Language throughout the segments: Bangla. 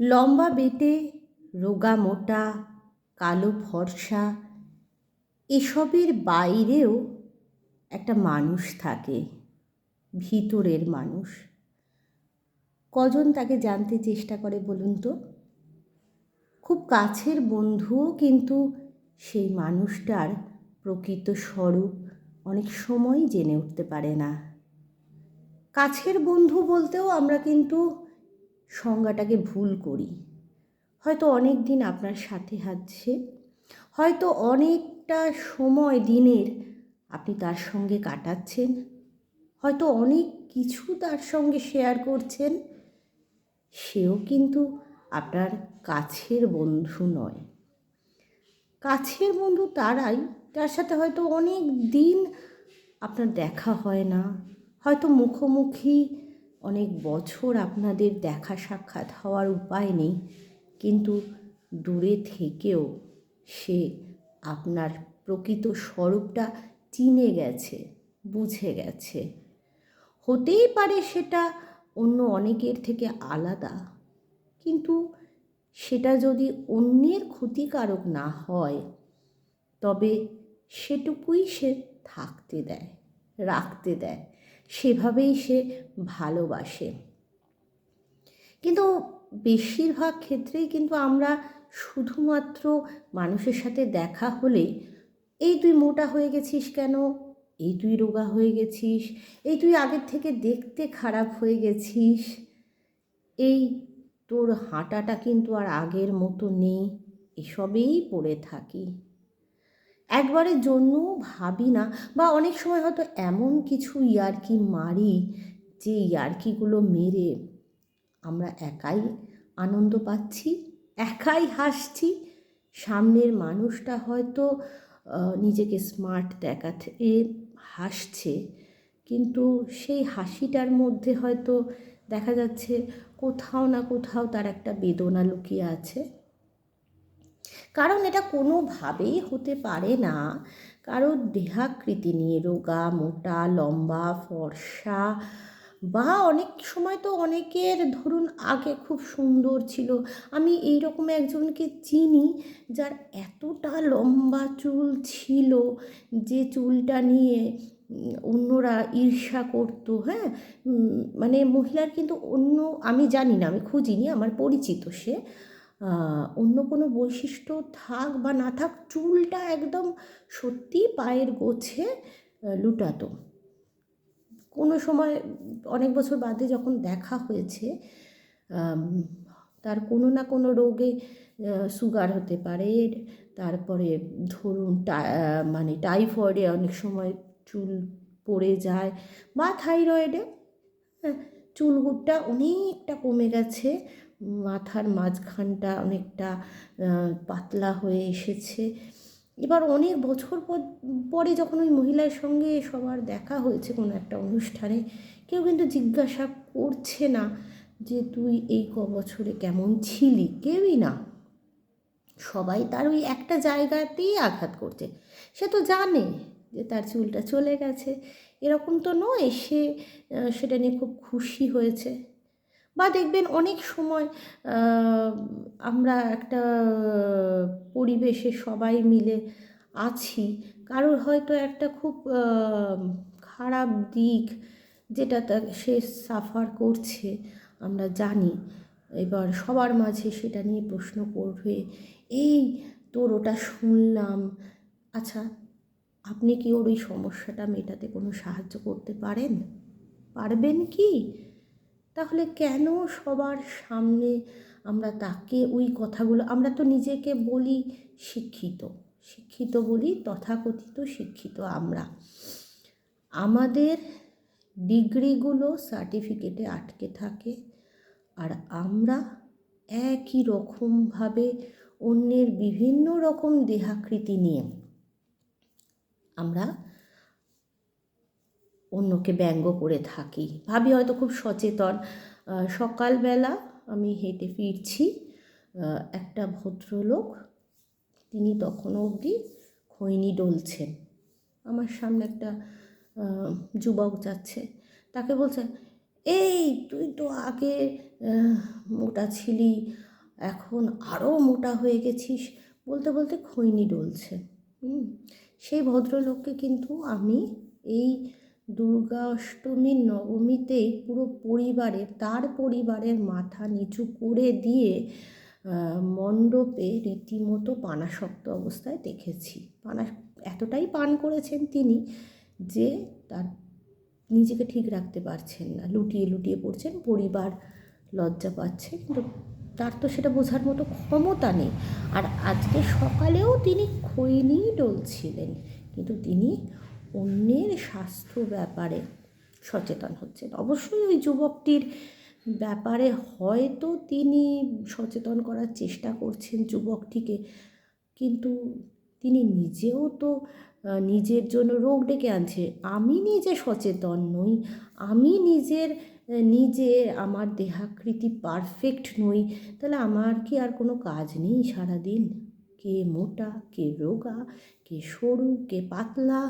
লম্বা বেটে রোগা মোটা, কালো ফর্সা, এসবের বাইরেও একটা মানুষ থাকে, ভিতরের মানুষ। কজন তাকে জানতে চেষ্টা করে বলুন তো? খুব কাছের বন্ধুও কিন্তু সেই মানুষটার প্রকৃত স্বরূপ অনেক সময় জেনে উঠতে পারে না। কাছের বন্ধু বলতেও আমরা কিন্তু সংজ্ঞাটাকে ভুল করি। হয়তো অনেক দিন আপনার সাথে হাঁটছে, হয়তো অনেকটা সময় দিনের আপনি তার সঙ্গে কাটাচ্ছেন, হয়তো অনেক কিছু তার সঙ্গে শেয়ার করছেন, সেও কিন্তু আপনার কাছের বন্ধু নয়। কাছের বন্ধু তারাই, যার সাথে হয়তো অনেক দিন আপনার দেখা হয় না, হয়তো মুখোমুখি অনেক বছর আপনাদের দেখা সাক্ষাৎ হওয়ার উপায় নেই, কিন্তু দূরে থেকেও সে আপনার প্রকৃত স্বরূপটা চিনে গেছে, বুঝে গেছে। হতেই পারে সেটা অন্য অনেকের থেকে আলাদা, কিন্তু সেটা যদি অন্যের ক্ষতিকারক না হয়, তবে সেটুকুই সে থাকতে দেয়, রাখতে দেয়। সেভাবেই সে ভালোবাসে। কিন্তু বেশিরভাগ ক্ষেত্রেই কিন্তু আমরা শুধুমাত্র মানুষের সাথে দেখা হলে এই তুই মোটা হয়ে গেছিস কেন? এই তুই রোগা হয়ে গেছিস? এই তুই আগের থেকে দেখতে খারাপ হয়ে গেছিস? এই তোর হাঁটাটা কিন্তু আর আগের মতো নেই। এসবেই পড়ে থাকি। একবারের জন্যও ভাবি না বা অনেক সময় হয়তো এমন কিছু ইয়ার্কি মারি যে ইয়ার্কিগুলো মেরে আমরা একাই আনন্দ পাচ্ছি, একাই হাসছি। সামনের মানুষটা হয়তো নিজেকে স্মার্ট দেখাতে হাসছে, কিন্তু সেই হাসিটার মধ্যে হয়তো দেখা যাচ্ছে কোথাও না কোথাও তার একটা বেদনা লুকিয়ে আছে। কারণ এটা কোনোভাবেই হতে পারে না। কারোর দেহাকৃতি নিয়ে রোগা, মোটা, লম্বা, ফর্সা বা অনেক সময় তো অনেকের ধরুন আগে খুব সুন্দর ছিল। আমি এই রকম একজনকে চিনি যার এতটা লম্বা চুল ছিল যে চুলটা নিয়ে অন্যরা ঈর্ষা করতো হ্যাঁ? মানে মহিলার কিন্তু অন্য, আমি জানি না, আমি খুঁজিনি, আমার পরিচিত সে। অন্য কোনো বৈশিষ্ট্য থাক বা না থাক চুলটা একদম সত্যি পায়ের গোছে লুটাতো। কোনো সময় অনেক বছর বাদে যখন দেখা হয়েছে তার কোনো না কোনো রোগে সুগার হতে পারে তারপরে ধরুন মানে টাইফয়েডে অনেক সময় চুল পড়ে যায় বা থাইরয়েডে হ্যাঁ, চুলগুটটা অনেকটা কমে গেছে মাথার মাঝখানটা অনেকটা পাতলা হয়ে এসেছে। এবার অনেক বছর পরে যখন ওই মহিলার সঙ্গে সবার দেখা হয়েছে কোনো একটা অনুষ্ঠানে, কেউ কিন্তু জিজ্ঞাসা করছে না যে, তুই এই ক বছরে কেমন ছিলি? কেউই না। সবাই তার ওই একটা জায়গাতেই আঘাত করছে। সে তো জানে যে তার চুলটা চলে গেছে। এরকম তো নয়, সে সেটা নিয়ে খুব খুশি হয়েছে। বা দেখবেন অনেক সময় আমরা একটা পরিবেশে সবাই মিলে আছি। কারোর হয়তো একটা খুব খারাপ দিক যেটা তার সে সাফার করছে, আমরা জানি। এবার সবার মাঝে সেটা নিয়ে প্রশ্ন করবে, এই তোর ওটা শুনলাম। আচ্ছা আপনি কি ওর ওই সমস্যাটা মেটাতে কোনো সাহায্য করতে পারেন? পারবেন কি? তাহলে কেন সবার সামনে আমরা তাকে ওই কথাগুলো, আমরা তো নিজেকে বলি শিক্ষিত শিক্ষিত বলি তথাকথিত শিক্ষিত আমরা। আমাদের ডিগ্রিগুলো সার্টিফিকেটে আটকে থাকে আর আমরা একই রকমভাবে অন্যের বিভিন্ন রকম দেহাকৃতি নিয়ে আমরা অন্যকে ব্যঙ্গ করে থাকি। ভাবি হয়তো খুব সচেতন। সকালবেলা আমি হেঁটে ফিরছি একটা ভদ্রলোক। তিনি তখনও অবধি খৈনি ডলছেন। আমার সামনে একটা যুবক যাচ্ছে। তাকে বলছে, এই, তুই তো আগে মোটা ছিলি, এখন আরও মোটা হয়ে গেছিস। বলতে বলতে খৈনি ডলছে। সেই ভদ্রলোককে কিন্তু আমি এই দুর্গা অষ্টমীর নবমীতেই পুরো পরিবারের তার পরিবারের মাথা নিচু করে দিয়ে মণ্ডপে রীতিমতো পানাসক্ত অবস্থায় দেখেছি। পানা এতটাই পান করেছেন তিনি যে তার নিজেকে ঠিক রাখতে পারছেন না। লুটিয়ে লুটিয়ে পড়ছেন, পরিবার লজ্জা পাচ্ছে, কিন্তু তার তো সেটা বোঝার মতো ক্ষমতা নেই। আর আজকে সকালেও তিনি খৈনি ডলছিলেন, কিন্তু তিনি অন্যের স্বাস্থ্য ব্যাপারে সচেতন হচ্ছেন। অবশ্যই ওই যুবকটির ব্যাপারে হয়তো তিনি সচেতন করার চেষ্টা করছেন যুবকটিকে, কিন্তু তিনি নিজেও তো নিজের জন্য রোগ ডেকে আনছে। আমি নিজে সচেতন নই, আমি নিজের নিজে আমার দেহাকৃতি পারফেক্ট নই, তাহলে আমার কি আর কোনো কাজ নেই সারাদিন? কে মোটা, কে রোগা, কে সরু, কে পাতলা?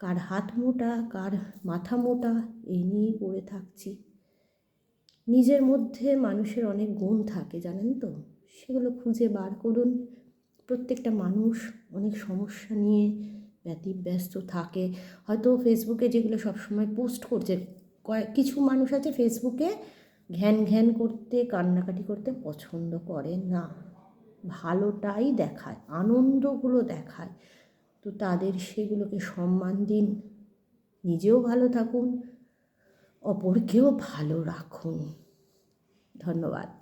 কার হাত মোটা, কার মাথা মোটা এই নিয়েই পড়ে থাকছি। নিজের মধ্যে মানুষের অনেক গুণ থাকে, জানেন তো? সেগুলো খুঁজে বার করুন। প্রত্যেকটা মানুষ অনেক সমস্যা নিয়ে ব্যতিব্যস্ত থাকে। হয়তো ফেসবুকে যেগুলো সবসময় পোস্ট করছে, কয়েক, কিছু মানুষ আছে ফেসবুকে ঘ্যান ঘ্যান করতে, কান্নাকাটি করতে পছন্দ করে না। ভালোটাই দেখায়, আনন্দগুলো দেখায়। তো তাদের সেগুলোকে সম্মান দিন। নিজেও ভালো থাকুন অপরকেও ভালো রাখুন। ধন্যবাদ।